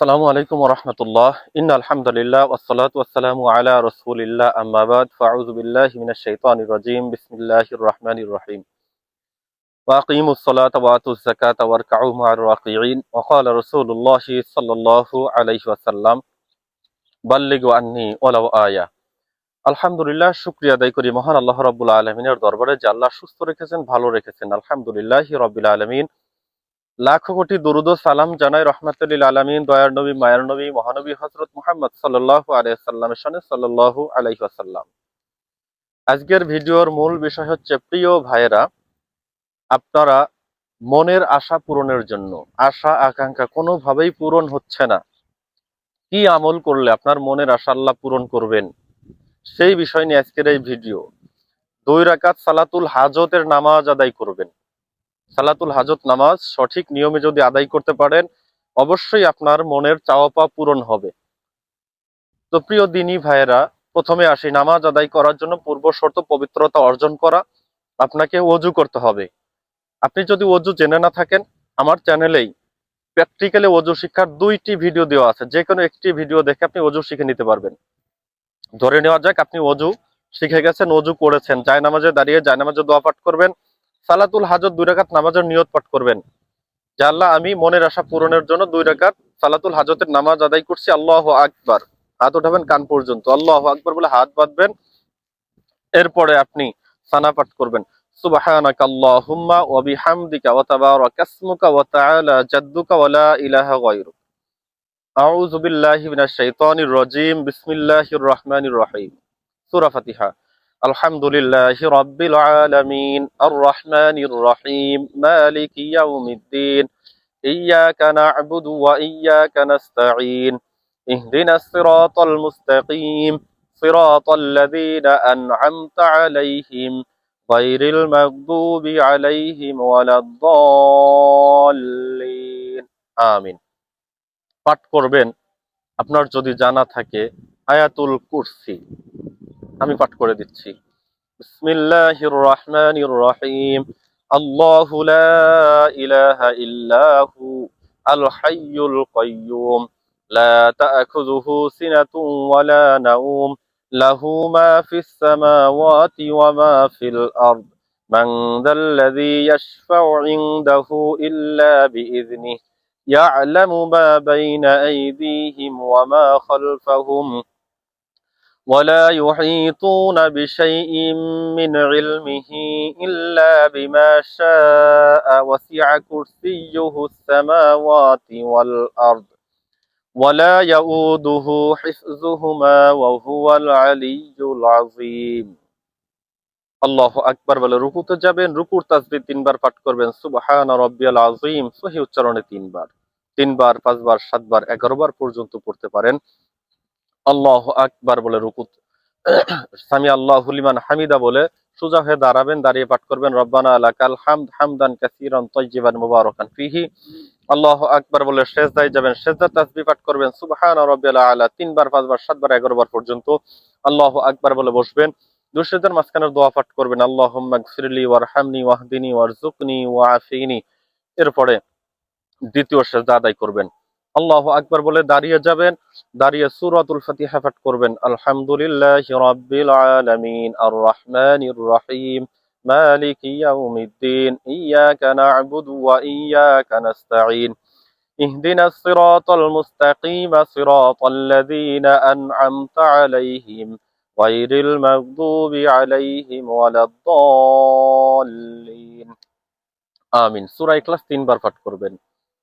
আসসালামু আলাইকুম রহমতুল্লাহ ইন আলহামদুলিল্লাহ ওসালাত ওয়াসালামু আলা রসুলিল্লাহ আম্মাবাদ ফাউযু বিল্লাহি মিনাশ শাইতানির রাজিম বিসমিল্লাহির রহমানির রহিম واقيموا الصلاة وآتوا الزكاة واركعوا مع الراكعين وقال رسول الله صلى الله عليه وسلم بلغوا عني ولو آية আলহামদুলিল্লাহ শুক্রিয়া আদায় করি মহান আল্লাহ রাব্বুল আলমিনের দরবারে যে আল্লাহ সুস্থ রেখেছেন ভালো রেখেছেন আলহামদুলিল্লাহ রবিল আলমিন লাখো কোটি দরুদ সালাম জানাই রহমাতুল্লিল আলমিন, দয়ার নবী, মায়ের নবী, মহানবী হজরত মোহাম্মদ সাল্লাহ আলাইসাল্লামের সনে সাল্লাহ আলাইসাল্লাম আজকের ভিডিওর মূল বিষয় হচ্ছে, প্রিয় ভাইয়েরা, আপনারা মনের আশা পূরণের জন্য, আশা, আকাঙ্ক্ষা কোনোভাবেই পূরণ হচ্ছে না। কি আমল করলে আপনার মনের আশা আল্লাহ পূরণ করবেন? সেই বিষয় নিয়ে আজকের এই ভিডিও। দুই রাকাত সালাতুল হাজতের নামাজ আদায় করবেন। সালাতুল হাজত নামাজ সঠিক নিয়মে যদি আদায় করতে পারেন, অবশ্যই আপনার মনের চাওয়া পূরণ হবে। তো প্রিয় দিনী ভাইয়েরা, প্রথমে আসি, নামাজ আদায় করার জন্য পূর্ব শর্ত পবিত্রতা অর্জন করা। আপনাকে অজু করতে হবে। আপনি যদি অজু জেনে না থাকেন, আমার চ্যানেলেই প্র্যাকটিক্যালি অজু শিক্ষার দুইটি ভিডিও দেওয়া আছে। যে কোনো একটি ভিডিও দেখে আপনি অজু শিখে নিতে পারবেন। ধরে নেওয়া যাক, আপনি অজু শিখে গেছেন, অজু করেছেন। জায় নামাজে দাঁড়িয়ে জায় নামাজে দোয়া পাঠ করবেন। সালাতুল হাজত দুই রাখাত নামাজের নিয়ত পাঠ করবেন। যে আল্লাহ, আমি মনের আশা পূরণের জন্য দুই রাখাত সালাতুল হাজতের নামাজ আদায় করছি। আল্লাহ আকবর। হাত উঠাবেন কান পর্যন্ত। আল্লাহ আকবর বলে হাত বাঁধবেন। এরপরে আপনি সানা পাঠ করবেন। সুবাহ আল্লাহুম্মা রহিম। সূরা ফাতিহা। الحمد لله رب العالمين الرحمن الرحيم مالك يوم الدين إياك نعبد وإياك نستعين اهدنا الصراط المستقيم صراط الذين أنعمت عليهم غير المغضوب عليهم ولا الضالين آمين পাঠ করবেন আপনার যদি জানা থাকে আয়াতুল কুরসি আমি পাঠ করে দিচ্ছি বিসমিল্লাহির রহমানির রহিম আল্লাহু লা ইলাহা ইল্লা হু আল হাইয়ুল কাইয়্যুম লা তা'খুযুহু সিনাতুন ওয়ালা নাওম লাহু মা ফিস সামাওয়াতি ওয়া মা ফিল আরদ من ذا الذي يشفع عنده إلا بإذنه يعلم ما بين أيديهم وما خلفهم ولا يحيطون بشيء من علمه إلا بما شاء وسع كرسيه السماوات والأرض ولا يؤوده حفظهما وهو العلي العظيم আল্লাহ আকবার বলে রুকুতে যাবেন রুকুর তাসবিহ তিনবার পাঠ করবেন সুবহান রব্বিয়াল আযীম সহি উচ্চারণে তিনবার তিনবার পাঁচবার সাতবার এগারো বার পর্যন্ত পড়তে পারেন আল্লাহ আকবার বলে রুকুত। সামি আল্লাহ লিমান হামিদা বলে, সোজা হয়ে দাঁড়াবেন, দাঁড়িয়ে পাঠ করবেন, রব্বানা লাকাল হামদ হামদান কাসীরান তাইয়িবান মুবারাকান ফিহি। আল্লাহ আকবার বলে, সেজদায় যাবেন, সেজদা তাসবিহ পাঠ করবেন, সুবহান রাব্বিয়াল আলা। তিনবার, পাঁচবার, সাতবার এগারো বার পর্যন্ত আল্লাহ আকবার বলে বসবেন। দুঃসেদার মাঝখানের দোয়া পাঠ করবেন, আল্লাহুম্মা গফিরলি ওয়ারহামনি ওয়াহদিনি ওয়ারজুকনি ওয়াআফিনি এরপরে দ্বিতীয় সেজদা আদায় করবেন। আল্লাহ আকবার বলে দাঁড়িয়ে যাবেন দাঁড়িয়ে সূরাতুল ফাতিহা পাঠ করবেন আলহামদুলিল্লাহি রাব্বিল আলামিন আর রহমানির রহিম مالك يوم الدين إياك نعبد وإياك نستعين اهدنا الصراط المستقيم صراط الذين أنعمت عليهم غير المغضوب عليهم ولا الضالين آمين سورة إخلاص তিন বার পাঠ করবেন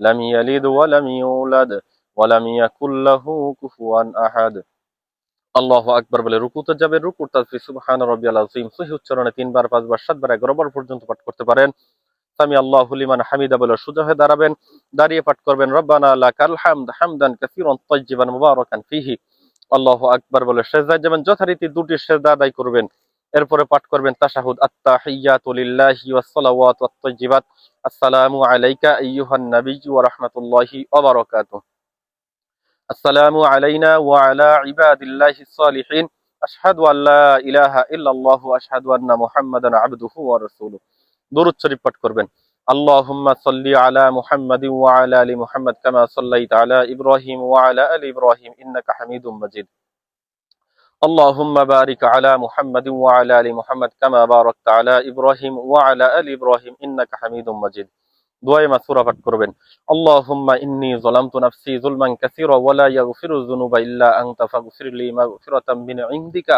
لم يلد ولم يولد ولم يكن له كفوا أحد আল্লাহ আকবার বলে রুকুতে যাবে রুকুর তাসবিহ সুবহান রাব্বিয়াল আযীম সহিহ উচ্চারণে তিনবার পাঁচবার সাতবার এগারো বার পর্যন্ত পাঠ করতে পারেন সামি আল্লাহু লিমান হামিদা বলে সোজা হয়ে দাঁড়াবেন দাঁড়িয়ে পাঠ করবেন রব্বানা লাকাল হামদ হামদান কাসীরান তাইয়্যিবান মুবারাকান ফিহি আল্লাহু আকবার বলে সেজদায় যাবেন যথারীতি দুটি সেজদা আদায় করবেন এরপরে পাঠ করবেন তাশাহুদ আত্তাহিয়াতুলিল্লাহি ওয়াসসালাওয়াত ওয়াত-তাইয়্যিবাত আসসালামু আলাইকা আইয়ুহান নাবিয়্যু ওয়া রাহমাতুল্লাহি ওয়া বারাকাতুহু। আসসালামু আলাইনা ওয়া আলা ইবাদিল্লাহিস সালিহিন। আশহাদু আল্লা ইলাহা ইল্লাল্লাহু আশহাদু আন্না মুহাম্মাদান আবদুহু ওয়া রাসূলুহু। দুরূদ শরীফ পাঠ করবেন। আল্লাহুম্মা সাল্লি আলা মুহাম্মাদিন ওয়া আলা আলি মুহাম্মাদ কামা সাল্লাইতা আলা ইব্রাহিম ওয়া আলা আলি ইব্রাহিম ইন্নাকা হামিদুম মাজিদ। اللهم بارك على محمد وعلى آل محمد كما باركت على إبراهيم وعلى آل إبراهيم إنك حميد مجيد দোয়ায়ে মাসুরা পাঠ করবেন আল্লাহুম্মা ইন্নী যালামতু নাফসি যুলমান কাসীরা ওয়া লা ইয়াগফিরু যুনুবা ইল্লা আনতা ফাগফির লি মাগফিরাতাম মিন ইনদিকা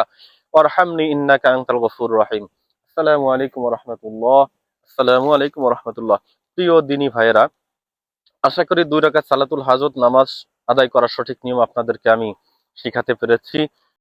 ওয়ারহামনি ইন্নাকা আনতাল গফুরুর রহিম আসসালামু আলাইকুম ওয়া রাহমাতুল্লাহ আসসালামু আলাইকুম ওয়া রাহমাতুল্লাহ প্রিয় দিনী ভাইয়েরা আশা করি দুই রাকাত সালাতুল হাজত নামাজ আদায় করার সঠিক নিয়ম আপনাদেরকে আমি শিখাতে পেরেছি